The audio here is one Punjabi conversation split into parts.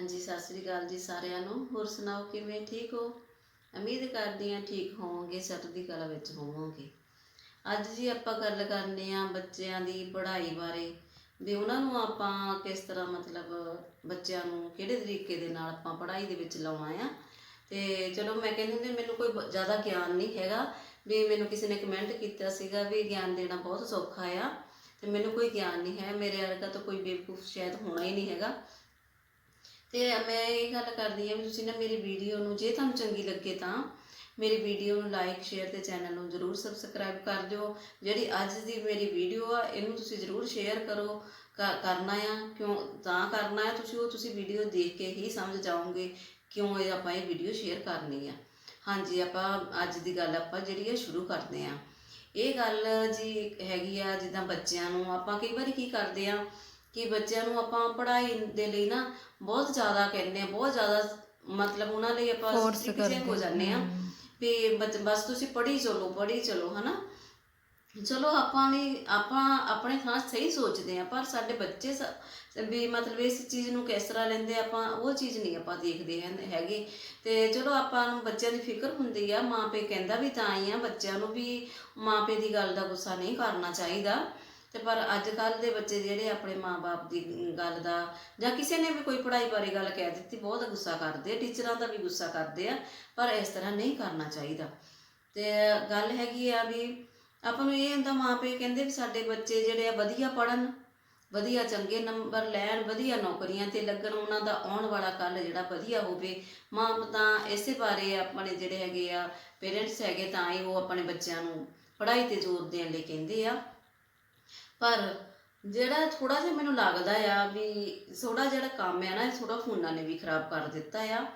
ਹਾਂਜੀ, ਸਤਿ ਸ੍ਰੀ ਅਕਾਲ ਜੀ ਸਾਰਿਆਂ ਨੂੰ। ਹੋਰ ਸੁਣਾਓ, ਕਿਵੇਂ ਠੀਕ ਹੋ? ਉਮੀਦ ਕਰਦੀ ਹਾਂ ਠੀਕ ਹੋਵੋਗੇ ਚੜ੍ਹਦੀ ਕਲਾ ਵਿੱਚ ਹੋਵੋਗੇ। ਅੱਜ ਜੀ ਆਪਾਂ ਗੱਲ ਕਰਨੀ ਆ ਬੱਚਿਆਂ ਦੀ ਪੜ੍ਹਾਈ ਬਾਰੇ। ਵੀ ਉਹਨਾਂ ਨੂੰ ਆਪਾਂ ਕਿਸ ਤਰ੍ਹਾਂ ਮਤਲਬ ਬੱਚਿਆਂ ਨੂੰ ਕਿਹੜੇ ਤਰੀਕੇ ਦੇ ਨਾਲ ਆਪਾਂ ਪੜ੍ਹਾਈ ਦੇ ਵਿੱਚ ਲਾਉਣਾ ਆ। ਤੇ ਚਲੋ ਮੈਂ ਕਹਿੰਦੀ ਹੁੰਦੀ ਮੈਨੂੰ ਕੋਈ ਜ਼ਿਆਦਾ ਗਿਆਨ ਨਹੀਂ ਹੈਗਾ। ਵੀ ਮੈਨੂੰ ਕਿਸੇ ਨੇ ਕਮੈਂਟ ਕੀਤਾ ਸੀਗਾ ਵੀ ਗਿਆਨ ਦੇਣਾ ਬਹੁਤ ਸੌਖਾ ਆ। ਤੇ ਮੈਨੂੰ ਕੋਈ ਗਿਆਨ ਨਹੀਂ ਹੈ। ਮੇਰੇ ਵਰਗਾ ਤਾਂ ਕੋਈ ਬੇਵਕੂਫ ਸ਼ਾਇਦ ਹੋਣਾ ਹੀ ਨਹੀਂ ਹੈਗਾ। ਤੇ ਮੈਂ ਇਹ ਗੱਲ ਕਰਦੀ ਹਾਂ ਵੀ ਤੁਸੀਂ ਨਾ ਮੇਰੀ ਵੀਡੀਓ ਨੂੰ, ਜੇ ਤੁਹਾਨੂੰ ਚੰਗੀ ਲੱਗੇ ਤਾਂ ਮੇਰੀ ਵੀਡੀਓ ਨੂੰ ਲਾਈਕ ਸ਼ੇਅਰ ਤੇ ਚੈਨਲ ਨੂੰ ਜਰੂਰ ਸਬਸਕ੍ਰਾਈਬ ਕਰ ਦਿਓ। ਜਿਹੜੀ ਅੱਜ ਦੀ ਮੇਰੀ ਵੀਡੀਓ ਆ, ਇਹਨੂੰ ਤੁਸੀਂ ਜਰੂਰ ਸ਼ੇਅਰ ਕਰੋ ਕ- ਕਰਨਾ ਆ। ਕਿਉਂ ਤਾਂ ਕਰਨਾ ਹੈ ਤੁਸੀਂ ਉਹ ਤੁਸੀਂ ਵੀਡੀਓ ਦੇਖ ਕੇ ਹੀ ਸਮਝ ਜਾਓਗੇ ਕਿਉਂ ਇਹ ਆਪਾਂ ਇਹ ਵੀਡੀਓ ਸ਼ੇਅਰ ਕਰਨੀ ਆ। ਹਾਂਜੀ, ਆਪਾਂ ਅੱਜ ਦੀ ਗੱਲ ਆਪਾਂ ਜਿਹੜੀ ਆ ਸ਼ੁਰੂ ਕਰਦੇ ਆ। ਇਹ ਗੱਲ ਜੀ ਹੈਗੀ ਆ ਜਿੱਦਾਂ ਬੱਚਿਆਂ ਨੂੰ ਆਪਾਂ ਕਈ ਵਾਰੀ ਕੀ ਕਰਦੇ ਆ ਕਿ ਬੱਚਿਆਂ ਨੂੰ ਆਪਾਂ ਪੜ੍ਹਾਈ ਦੇ ਲਈ ਨਾ ਬਹੁਤ ਜ਼ਿਆਦਾ ਕਹਿੰਦੇ ਆ ਬਹੁਤ ਜ਼ਿਆਦਾ ਮਤਲਬ ਉਹਨਾਂ ਲਈ ਆਪਾਂ Force ਜਿਹੇ ਹੋ ਕਰਦੇ, ਜਾਂਦੇ ਆ ਵੀ ਬੱਚ- ਬਸ ਤੁਸੀਂ ਪੜ੍ਹੀ ਚਲੋ ਪੜ੍ਹੀ ਚਲੋ ਹਨਾ? ਚਲੋ ਆਪਾਂ ਵੀ ਆਪਾਂ ਆਪਣੇ ਥਾਂ ਸਹੀ ਸੋਚਦੇ ਆ ਪਰ ਸਾਡੇ ਬੱਚੇ ਸ- ਵੀ ਮਤਲਬ ਇਸ ਚੀਜ਼ ਨੂੰ ਕਿਸ ਤਰ੍ਹਾਂ ਲੈਂਦੇ ਆ, ਆਪਾਂ ਉਹ ਚੀਜ਼ ਨਹੀਂ ਆਪਾਂ ਦੇਖਦੇ ਹਨ ਹੈਗੇ। ਤੇ ਚਲੋ ਆਪਾਂ ਨੂੰ ਬੱਚਿਆਂ ਦੀ ਫਿਕਰ ਹੁੰਦੀ ਆ ਮਾਂ ਪਿਓ ਕਹਿੰਦਾ ਵੀ ਤਾਂ ਹੀ ਆ ਬੱਚਿਆਂ ਨੂੰ ਵੀ ਮਾਂ ਪਿਓ ਦੀ ਗੱਲ ਦਾ ਗੁੱਸਾ ਨਹੀਂ ਕਰਨਾ ਚਾਹੀਦਾ। ਤੇ ਪਰ ਅੱਜ ਕੱਲ ਦੇ ਬੱਚੇ ਜਿਹੜੇ ਆਪਣੇ ਮਾਪੇ ਦੀ ਗੱਲ ਦਾ ਜਾਂ ਕਿਸੇ ਨੇ ਵੀ ਕੋਈ ਪੜ੍ਹਾਈ ਬਾਰੇ ਗੱਲ ਕਹਿ ਦਿੱਤੀ, ਬਹੁਤ ਗੁੱਸਾ ਕਰਦੇ ਟੀਚਰਾਂ ਦਾ ਵੀ ਗੁੱਸਾ ਕਰਦੇ ਆ, ਪਰ ਇਸ ਤਰ੍ਹਾਂ ਨਹੀਂ ਕਰਨਾ ਚਾਹੀਦਾ। ਤੇ ਗੱਲ ਹੈਗੀ ਆ ਵੀ ਆਪਾਂ ਨੂੰ ਇਹ ਹੁੰਦਾ ਮਾਪੇ ਕਹਿੰਦੇ ਵੀ ਸਾਡੇ ਬੱਚੇ ਜਿਹੜੇ ਆ ਵਧੀਆ ਪੜਨ ਵਧੀਆ ਚੰਗੇ ਨੰਬਰ ਲੈਣ, ਵਧੀਆ ਨੌਕਰੀਆਂ ਤੇ ਲੱਗਣ, ਉਹਨਾਂ ਦਾ ਆਉਣ ਵਾਲਾ ਕੱਲ ਜਿਹੜਾ ਵਧੀਆ ਹੋਵੇ, ਮਾਂ ਤਾਂ ਇਸੇ ਬਾਰੇ ਆਪਣੇ ਜਿਹੜੇ ਹੈਗੇ ਆ ਪੇਰੈਂਟਸ ਹੈਗੇ ਤਾਂ ਹੀ ਉਹ ਆਪਣੇ ਬੱਚਿਆਂ ਨੂੰ ਪੜ੍ਹਾਈ ਤੇ ਜ਼ੋਰ ਦੇਣ ਲਈ ਕਹਿੰਦੇ ਆ। ਪਰ ਜਿਹੜਾ ਥੋੜਾ ਜਿਹਾ ਮੈਨੂੰ ਲੱਗਦਾ ਆ ਵੀ ਥੋੜਾ ਜਿਹੜਾ ਕੰਮ ਹੈ ਨਾ, ਇਹ ਥੋੜਾ ਫੋਨਾਂ ਨੇ ਵੀ ਖਰਾਬ ਕਰ ਦਿੱਤਾ ਆ।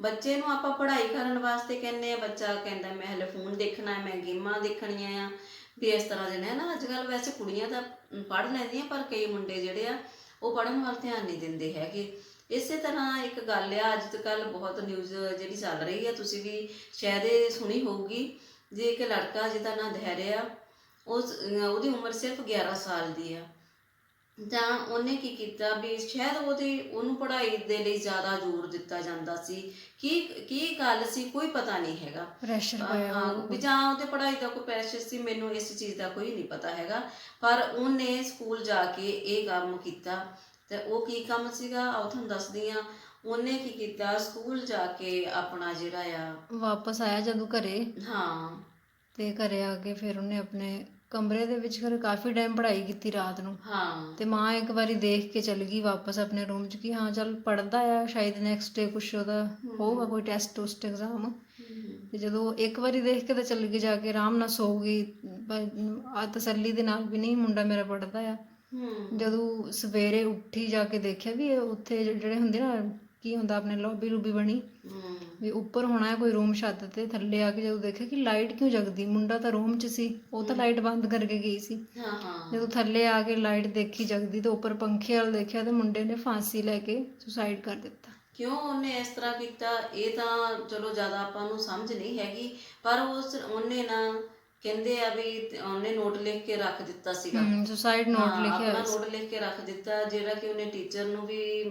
ਬੱਚੇ ਨੂੰ ਆਪਾਂ ਪੜ੍ਹਾਈ ਕਰਨ ਵਾਸਤੇ ਕਹਿੰਦੇ ਆ, ਬੱਚਾ ਕਹਿੰਦਾ ਮੈਂ ਹਲੇ ਫੋਨ ਦੇਖਣਾ ਹੈ ਮੈਂ ਗੇਮਾਂ ਦੇਖਣੀਆਂ ਆ। ਵੀ ਇਸ ਤਰ੍ਹਾਂ ਦੇ ਨੇ ਨਾ? ਅੱਜ ਕੱਲ ਵੈਸੇ ਕੁੜੀਆਂ ਤਾਂ ਪੜ੍ਹ ਲੈਂਦੀਆਂ, ਪਰ ਕਈ ਮੁੰਡੇ ਜਿਹੜੇ ਆ, ਉਹ ਪੜ੍ਹਨ ਵੱਲ ਧਿਆਨ ਨਹੀਂ ਦਿੰਦੇ ਹੈਗੇ। ਇਸੇ ਤਰ੍ਹਾਂ ਇੱਕ ਗੱਲ ਆ ਅੱਜ ਕੱਲ ਬਹੁਤ ਨਿਊਜ਼ ਜਿਹੜੀ ਚੱਲ ਰਹੀ ਆ, ਤੁਸੀਂ ਵੀ ਸ਼ਾਇਦ ਇਹ ਸੁਣੀ ਹੋਊਗੀ, ਜੇ ਇੱਕ ਲੜਕਾ ਜਿਹਦਾ ਨਾਂ ਧੈर्य ਉਸ ਉਹਦੀ ਉਮਰ ਸਿਰਫ 11 ਸਾਲ ਦੀ ਆ। ਤਾਂ ਉਹਨੇ ਕੀ ਕੀਤਾ ਵੀ ਸ਼ਾਇਦ ਉਹਦੀ ਉਹਨੂੰ ਪੜ੍ਹਾਈ ਦੇ ਲਈ ਜ਼ਿਆਦਾ ਜ਼ੋਰ ਦਿੱਤਾ ਜਾਂਦਾ ਸੀ। ਕੀ ਕੀ ਗੱਲ ਸੀ ਕੋਈ ਪਤਾ ਨਹੀਂ ਹੈਗਾ। ਪ੍ਰੈਸ਼ਰ ਪਾਇਆ ਹਾਂ, ਵੀ ਜਾਂ ਉਹਦੇ ਪੜ੍ਹਾਈ ਦਾ ਕੋਈ ਪ੍ਰੈਸ਼ਰ ਸੀ ਮੈਨੂੰ ਇਸ ਚੀਜ਼ ਦਾ ਕੋਈ ਨਹੀਂ ਪਤਾ ਹੈਗਾ। ਪਰ ਉਹਨੇ ਸਕੂਲ ਜਾ ਕੇ ਇਹ ਕੰਮ ਕੀਤਾ। ਤੇ ਉਹ ਕੀ ਕੰਮ ਸੀਗਾ? ਉਹ ਤੁਹਾਨੂੰ ਦੱਸਦੀ ਆ ਉਹਨੇ ਕੀ ਕੀਤਾ? ਸਕੂਲ ਜਾ ਕੇ ਆਪਣਾ ਜਿਹੜਾ ਆ ਵਾਪਸ ਆਇਆ ਜਦੋਂ ਘਰੇ? ਹਾਂ। ਤੇ ਘਰੇ ਆ ਕੇ ਫਿਰ ਉਹਨੇ ਆਪਣੇ ਕਮਰੇ ਦੇ ਵਿੱਚ ਫਿਰ ਕਾਫੀ ਟਾਈਮ ਪੜ੍ਹਾਈ ਕੀਤੀ ਰਾਤ ਨੂੰ। ਹਾਂ। ਤੇ ਮਾਂ ਇੱਕ ਵਾਰੀ ਦੇਖ ਕੇ ਚਲ ਗਈ ਵਾਪਸ ਆਪਣੇ ਰੂਮ 'ਚ ਕਿ ਹਾਂ ਚੱਲ ਪੜਦਾ ਆ ਸ਼ਾਇਦ ਨੈਕਸਟ ਡੇ ਕੁਛ ਉਹਦਾ ਹੋਊਗਾ ਕੋਈ ਟੈਸਟ ਟੁਸਟ ਐਗਜ਼ਾਮ ਤੇ ਜਦੋਂ ਇੱਕ ਵਾਰੀ ਦੇਖ ਕੇ ਤਾਂ ਚੱਲ ਗਈ ਜਾ ਕੇ ਆਰਾਮ ਨਾਲ ਸੋ ਗਈ। ਆ ਤਸੱਲੀ ਦੇ ਨਾਲ ਵੀ ਨਹੀਂ ਮੁੰਡਾ ਮੇਰਾ ਪੜਦਾ ਆ। ਜਦੋਂ ਸਵੇਰੇ ਉੱਠੀ ਜਾ ਕੇ ਦੇਖਿਆ ਵੀ ਉੱਥੇ ਜਿਹੜੇ ਹੁੰਦੇ ਨਾ ਕੀ ਹੁੰਦਾ ਆਪਣੇ ਲੌਬੀ ਰੂਬੀ ਬਣੀ? ਵੀ ਉੱਪਰ ਹੋਣਾ ਕੋਈ ਰੂਮ ਛੱਤ ਤੇ ਥੱਲੇ ਆ ਕੇ ਜਦੋਂ ਦੇਖਿਆ ਕਿ ਲਾਈਟ ਕਿਉਂ ਜਗਦੀ? ਮੁੰਡਾ ਤਾਂ ਰੂਮ 'ਚ ਸੀ ਉਹ ਤਾਂ ਲਾਈਟ ਬੰਦ ਕਰਕੇ ਗਈ ਸੀ। ਹਾਂ ਹਾਂ। ਜਦੋਂ ਥੱਲੇ ਆ ਕੇ ਲਾਈਟ ਦੇਖੀ ਜਗਦੀ ਤੇ ਉੱਪਰ ਪੰਖੇ ਵਾਲ ਦੇਖਿਆ ਤੇ ਮੁੰਡੇ ਨੇ ਫਾਂਸੀ ਲੈ ਕੇ ਸੁਸਾਈਡ ਕਰ ਦਿੱਤਾ। ਕਿਉਂ ਉਹਨੇ ਇਸ ਤਰ੍ਹਾਂ ਕੀਤਾ? ਇਹ ਤਾਂ ਚਲੋ ਜ਼ਿਆਦਾ ਆਪਾਂ ਨੂੰ ਸਮਝ ਨਹੀਂ ਹੈਗੀ ਪਰ ਉਸ ਉਹਨੇ ਨਾ ਕਹਿੰਦੇ ਆ ਵੀ ਉਹਨੇ ਨੋਟ ਲਿਖ ਕੇ ਰੱਖ ਦਿੱਤਾ ਸੀਗਾ। ਸੁਸਾਈਡ ਨੋਟ ਲਿਖਿਆ ਆਪਣਾ ਹੋਇਆ ਸੀ। ਨੋਟ ਲਿਖ ਕੇ ਰੱਖ ਦਿੱਤਾ ਜਿਹੜਾ ਕਿ ਉਹਨੇ ਟੀਚਰ ਨੂੰ ਵੀ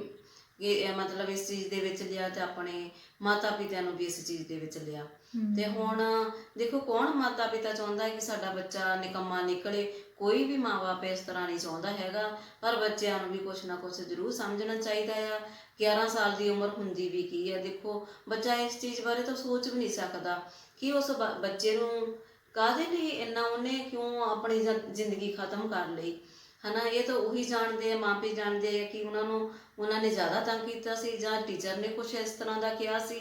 ਇਹ ਮਤਲਬ ਇਸ ਚੀਜ਼ ਦੇ ਵਿੱਚ ਲਿਆ ਤੇ ਆਪਣੇ ਮਾਤਾ ਪਿਤਾ ਨੂੰ ਵੀ ਇਸ ਚੀਜ਼ ਦੇ ਵਿੱਚ ਲਿਆ। ਤੇ ਹੁਣ ਦੇਖੋ ਕੌਣ ਮਾਤਾ ਪਿਤਾ ਚਾਹੁੰਦਾ ਹੈ ਕਿ ਸਾਡਾ ਬੱਚਾ ਨਿਕੰਮਾ ਨਿਕਲੇ? ਕੋਈ ਵੀ ਮਾਪੇ ਇਸ ਤਰ੍ਹਾਂ ਨਹੀਂ ਚਾਹੁੰਦਾ ਹੈਗਾ ਪਰ ਬੱਚਿਆਂ ਨੂੰ ਵੀ ਕੁਛ ਨਾ ਕੁਛ ਜ਼ਰੂਰ ਸਮਝਣਾ ਚਾਹੀਦਾ ਆ। 11 ਸਾਲ ਦੀ ਉਮਰ ਹੁੰਦੀ ਵੀ ਕੀ ਹੈ? ਦੇਖੋ ਬੱਚਾ ਇਸ ਚੀਜ਼ ਬਾਰੇ ਤਾਂ ਸੋਚ ਵੀ ਨਹੀਂ ਸਕਦਾ ਕਿ ਉਸ ਬੱਚੇ ਨੂੰ ਕਾਹਦੇ ਲਈ ਇੰਨਾ ਉਹਨੇ ਕਿਉਂ ਆਪਣੀ ਜ਼ਿੰਦਗੀ ਖਤਮ ਕਰ ਲਈ? ਹਨਾ, ਇਹ ਤਾਂ ਉਹੀ ਜਾਣਦੇ ਆ ਮਾਪੇ ਜਾਣਦੇ ਆ ਕਿ ਉਹਨਾਂ ਨੂੰ, ਉਹਨਾਂ ਨੇ ਜ਼ਿਆਦਾ ਤੰਗ ਕੀਤਾ ਸੀ ਜਾਂ ਟੀਚਰ ਨੇ ਕੁਝ ਇਸ ਤਰ੍ਹਾਂ ਦਾ ਕਿਹਾ ਸੀ।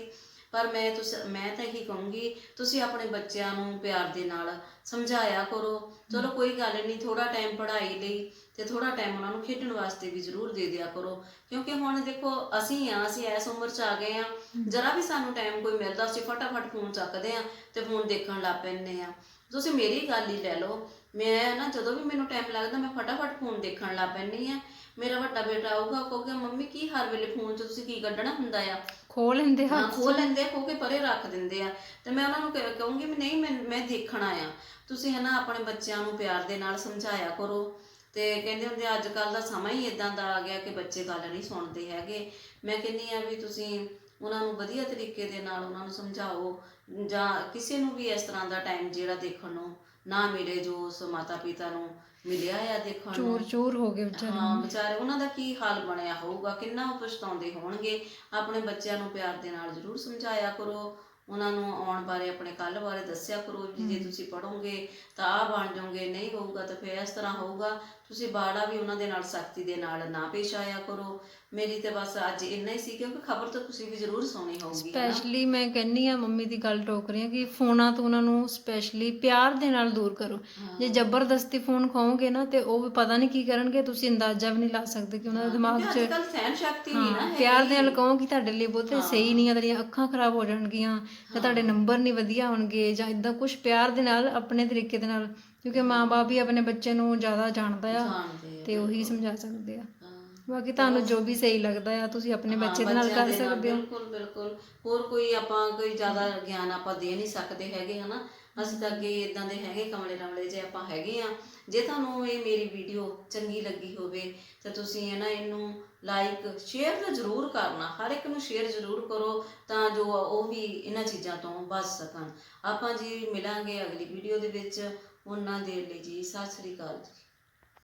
ਪਰ ਮੈਂ ਤੁਸ, ਮੈਂ ਤਾਂ ਇਹੀ ਕਹੂੰਗੀ, ਤੁਸੀਂ ਆਪਣੇ ਬੱਚਿਆਂ ਨੂੰ ਪਿਆਰ ਦੇ ਨਾਲ ਸਮਝਾਇਆ ਕਰੋ। ਚਲੋ ਕੋਈ ਗੱਲ ਨਹੀਂ ਥੋੜਾ ਟਾਈਮ ਪੜ੍ਹਾਈ ਲਈ ਤੇ ਥੋੜਾ ਟਾਈਮ ਉਹਨਾਂ ਨੂੰ ਖੇਡਣ ਵਾਸਤੇ ਵੀ ਜ਼ਰੂਰ ਦੇ ਦਿਆ ਕਰੋ। ਕਿਉਂਕਿ ਹੁਣ ਦੇਖੋ, ਅਸੀਂ ਆ ਅਸੀਂ ਇਸ ਉਮਰ 'ਚ ਆ ਗਏ ਆ ਜਰਾ ਵੀ ਸਾਨੂੰ ਟਾਈਮ ਕੋਈ ਮਿਲਦਾ, ਅਸੀਂ ਫਟਾਫਟ ਫੋਨ ਚੱਕਦੇ ਆ ਤੇ ਫੋਨ ਦੇਖਣ ਲੱਗ ਪੈਂਦੇ ਆ ਤੁਸੀਂ ਮੇਰੀ ਗੱਲ ਹੀ ਲੈ ਲਓ। ਮੈਂ ਨਾ ਜਦੋਂ ਵੀ ਮੈਨੂੰ ਟਾਈਮ ਲੱਗਦਾ ਮੈਂ ਫਟਾਫਟ ਫੋਨ ਦੇਖਣ ਲੱਗ ਪੈਂਦੀ ਆ ਮੇਰਾ ਵੱਡਾ ਬੇਟਾ ਆਊਗਾ ਕਹੂਗਾ ਮੰਮੀ ਕੀ ਹਰ ਵੇਲੇ ਫੋਨ 'ਚ ਤੁਸੀਂ ਕੀ ਕੱਢਣਾ ਹੁੰਦਾ ਆ? ਖੋਲ ਲੈਂਦੇ ਹਾਂ ਖੋਲ ਲੈਂਦੇ ਆ, ਖੋ ਕੇ ਪਰੇ ਰੱਖ ਦਿੰਦੇ ਆ। ਤੇ ਮੈਂ ਉਹਨਾਂ ਨੂੰ ਕ- ਕਹੂੰਗੀ ਵੀ ਨਹੀਂ ਮੈਂ ਮੈਂ ਦੇਖਣਾ ਆ ਤੁਸੀਂ ਹਨਾ ਆਪਣੇ ਬੱਚਿਆਂ ਨੂੰ ਪਿਆਰ ਦੇ ਨਾਲ ਸਮਝਾਇਆ ਕਰੋ। ਤੇ ਕਹਿੰਦੇ ਹੁੰਦੇ ਅੱਜ ਕੱਲ ਦਾ ਸਮਾਂ ਹੀ ਇਦਾਂ ਦਾ ਆ ਗਿਆ ਕਿ ਬੱਚੇ ਗੱਲ ਨਹੀਂ ਸੁਣਦੇ ਹੈਗੇ। ਮੈਂ ਕਹਿੰਨੀ ਆ ਵੀ ਤੁਸੀਂ ਉਹਨਾਂ ਨੂੰ ਵਧੀਆ ਤਰੀਕੇ ਦੇ ਨਾਲ ਉਹਨਾਂ ਨੂੰ ਸਮਝਾਓ ਜਾਂ ਕਿਸੇ ਨੂੰ ਵੀ ਇਸ ਤਰ੍ਹਾਂ ਦਾ ਟਾਈਮ ਜਿਹੜਾ ਦੇਖਣ ਨੂੰ ਨਾ ਮਿਲੇ ਜੋ ਉਸ ਮਾਤਾ ਪਿਤਾ ਨੂੰ ਮਿਲਿਆ ਆ ਦੇਖਣ ਨੂੰ। ਚੂਰ ਚੂਰ ਹੋ ਗਏ ਵਿਚਾਰੇ ਹਾਂ ਵਿਚਾਰੇ ਉਹਨਾਂ ਦਾ ਕੀ ਹਾਲ ਬਣਿਆ ਹੋਊਗਾ ਕਿੰਨਾ ਪਛਤਾਉਂਦੇ ਹੋਣਗੇ। ਆਪਣੇ ਬੱਚਿਆਂ ਨੂੰ ਪਿਆਰ ਦੇ ਨਾਲ ਜ਼ਰੂਰ ਸਮਝਾਇਆ ਕਰੋ। ਉਹਨਾਂ ਨੂੰ ਆਉਣ ਬਾਰੇ ਆਪਣੇ ਕੱਲ ਬਾਰੇ ਦੱਸਿਆ ਕਰੋ ਜੇ ਤੁਸੀਂ ਪੜੋਗੇ ਤਾਂ ਆ ਬਣ ਜਾਓਗੇ ਨਹੀਂ ਹੋਊਗਾ ਤਾਂ ਫਿਰ ਇਸ ਤਰ੍ਹਾਂ ਹੋਊਗਾ। ਤੁਸੀਂ ਬਾੜਾ ਵੀ ਉਹਨਾਂ ਦੇ ਨਾਲ ਸਖਤੀ ਦੇ ਨਾਲ ਨਾ ਪੇਸ਼ ਆਇਆ ਕਰੋ। ਮੇਰੀ ਤੇ ਬਸ ਅੱਜ ਇੰਨਾ ਹੀ ਸੀ ਕਿਉਂਕਿ ਖਬਰ ਤਾਂ ਤੁਸੀਂ ਵੀ ਜ਼ਰੂਰ ਸੁਣੀ ਹੋਊਗੀ ਹਨਾ? ਸਪੈਸ਼ਲੀ ਮੈਂ ਕਹਿੰਨੀ ਆ ਮੰਮੀ ਦੀ ਗੱਲ ਟੋਕ ਰਹੀ ਆ ਕਿ ਫੋਨਾਂ ਤੋਂ ਉਹਨਾਂ ਨੂੰ ਸਪੈਸ਼ਲੀ ਪਿਆਰ ਦੇ ਨਾਲ ਦੂਰ ਕਰੋ। ਜੇ ਜ਼ਬਰਦਸਤੀ ਫੋਨ ਖਾਓਗੇ ਨਾ ਤੇ ਉਹ ਵੀ ਪਤਾ ਨਹੀਂ ਕੀ ਕਰਨਗੇ ਤੁਸੀਂ ਅੰਦਾਜ਼ਾ ਵੀ ਨਹੀਂ ਲਾ ਸਕਦੇ ਕਿ ਉਹਨਾਂ ਦੇ ਦਿਮਾਗ 'ਚ ਅੱਜ ਕੱਲ ਸਹਿਨ ਸ਼ਕਤੀ ਨਹੀਂ ਨਾ ਹਾਂ, ਪਿਆਰ ਦੇ ਨਾਲ ਕਹੋ ਕਿ ਤੁਹਾਡੇ ਲਈ ਬਹੁਤੇ ਸਹੀ ਨਹੀਂ ਆ ਤੁਹਾਡੀਆਂ ਅੱਖਾਂ ਖਰਾਬ ਹੋ ਜਾਣਗੀਆਂ ਜਾਂ ਤੁਹਾਡੇ ਨੰਬਰ ਨਹੀਂ ਵਧੀਆ ਹੋਣਗੇ ਜਾਂ ਇਦਾਂ ਕੁਝ ਪਿਆਰ ਦੇ ਨਾਲ ਆਪਣੇ ਤਰੀਕੇ ਦੇ ਨਾਲ ਕਿਉਂਕਿ ਮਾਂ-ਬਾਪ ਹੀ ਆਪਣੇ ਬੱਚੇ ਨੂੰ ਜ਼ਿਆਦਾ ਜਾਣਦਾ ਆ ਜਾਣਦੇ ਆ ਤੇ ਉਹੀ ਸਮਝਾ ਸਕਦੇ ਆ। ਬਾਕੀ ਤੁਹਾਨੂੰ ਜੋ ਵੀ ਸਹੀ ਲੱਗਦਾ ਆ ਤੁਸੀਂ ਆਪਣੇ ਬੱਚੇ ਦੇ ਨਾਲ ਬੱਚਿਆਂ ਕਰ ਨਾਲ ਸਕਦੇ ਹੋ। ਬਿਲਕੁਲ ਬਿਲਕੁਲ। ਹੋਰ ਕੋਈ ਆਪਾਂ ਕੋਈ ਜ਼ਿਆਦਾ ਗਿਆਨ ਆਪਾਂ ਦੇ ਨਹੀਂ ਸਕਦੇ ਹੈਗੇ ਹਨਾ? ਅਸੀਂ ਤਾਂ ਅੱਗੇ ਇਦਾਂ ਦੇ ਹੈਗੇ ਕਮਲੇ ਰਮਲੇ ਜੇ ਆਪਾਂ ਹੈਗੇ ਆ। ਜੇ ਤੁਹਾਨੂੰ ਇਹ ਮੇਰੀ ਵੀਡੀਓ ਚੰਗੀ ਲੱਗੀ ਹੋਵੇ ਤਾਂ ਤੁਸੀਂ ਹੈ ਨਾ ਇਹਨੂੰ ਲਾਈਕ ਸ਼ੇਅਰ ਤਾਂ ਜ਼ਰੂਰ ਕਰਨਾ। ਹਰ ਇੱਕ ਨੂੰ ਸ਼ੇਅਰ ਜ਼ਰੂਰ ਕਰੋ ਤਾਂ ਜੋ ਉਹ ਵੀ ਇਹਨਾਂ ਚੀਜ਼ਾਂ ਤੋਂ ਬਚ ਸਕਣ। ਆਪਾਂ ਜੀ ਮਿਲਾਂਗੇ ਅਗਲੀ ਵੀਡੀਓ ਦੇ ਵਿੱਚ। ਉਹਨਾਂ ਦੇ ਲਈ ਜੀ ਸਤਿ ਸ੍ਰੀ ਅਕਾਲ ਜੀ।